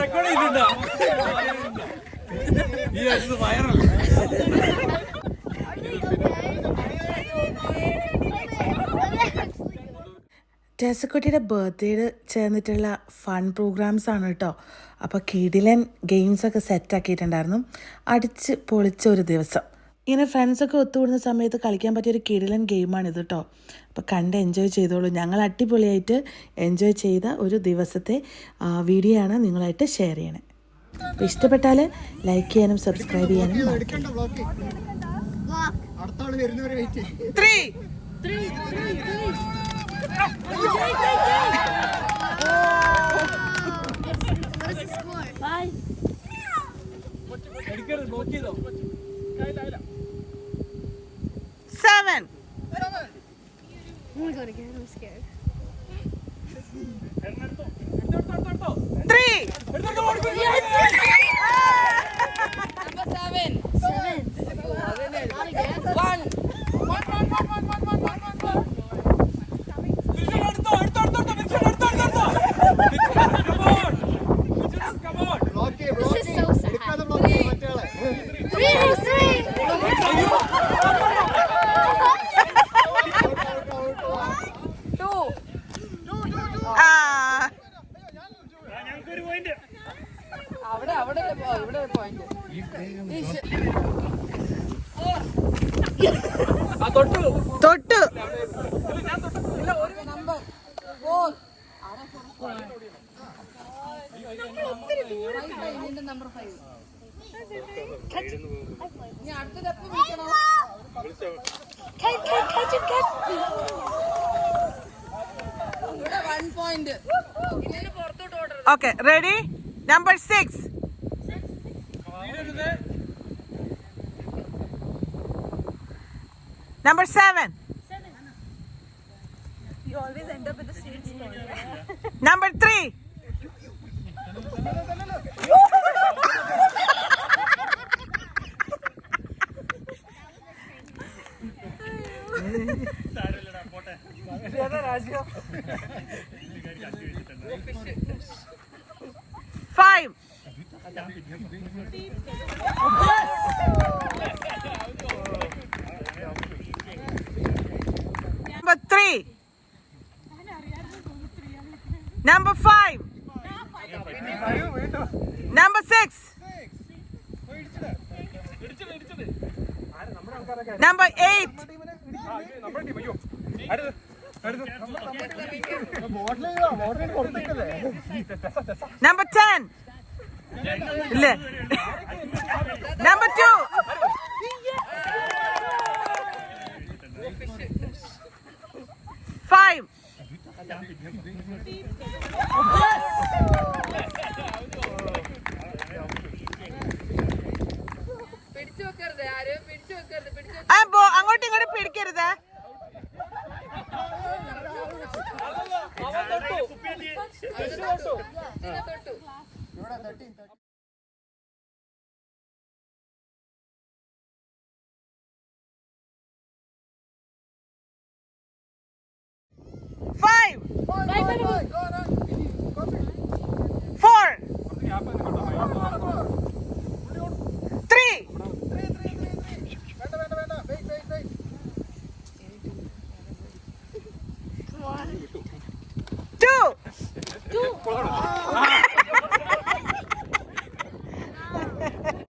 Record ചെയ്തിട്ടുണ്ടോ? ബർത്ത്ഡേയിൽ ചേർന്നിട്ടുള്ള fun programmes ആണ് കേട്ടോ അപ്പോൾ കിടിലൻ സെറ്റ് ആക്കിയിട്ടുണ്ടായിരുന്നു. അടിച്ച് പൊളിച്ച ഒരു ദിവസം. ഇങ്ങനെ ഫ്രണ്ട്സൊക്കെ ഒത്തുകൂടുന്ന സമയത്ത് കളിക്കാൻ പറ്റിയ ഒരു കിടിലൻ ഗെയിമാണിത് കേട്ടോ അപ്പോൾ കണ്ട് എൻജോയ് ചെയ്തോളൂ. ഞങ്ങൾ അടിപൊളിയായിട്ട് എൻജോയ് ചെയ്ത ഒരു ദിവസത്തെ വീഡിയോ ആണ് നിങ്ങളായിട്ട് ഷെയർ ചെയ്യണേ. അപ്പോൾ ഇഷ്ടപ്പെട്ടാൽ ലൈക്ക് ചെയ്യാനും സബ്സ്ക്രൈബ് ചെയ്യാനും. നോക്കിയതോ ബ്ലോക്ക് അടുത്ത ആൾ വരുന്നവരെ വെയിറ്റ് ത്രീ എടുക്കരുത് നോക്കിയതോ seven I'm gonna go again. I'm scared. Three Seven. Not again. Block This is so sad. എടുക്കാതെ ബ്ലോക്ക് മറ്റേയാളെ Three, three. ആ അവിടെ ഇവിടെ പോയിന്റ് തൊട്ടു. നമ്പർ ഫോർ നമ്പർ ഫൈവ് വിളിക്കണോ? Catch, ready number it, catch. seven. One point ഇതിന് പുറത്തോട്ട് order okay ready number six number seven number three five Number three. Number five. Number six. Number eight. Number ten. Number two. Five. അങ്ങോട്ടും ഇങ്ങോട്ടും പിടിക്കരുത്. വെക്കരുത് തൊട്ടു തട്ടി. Two. ആ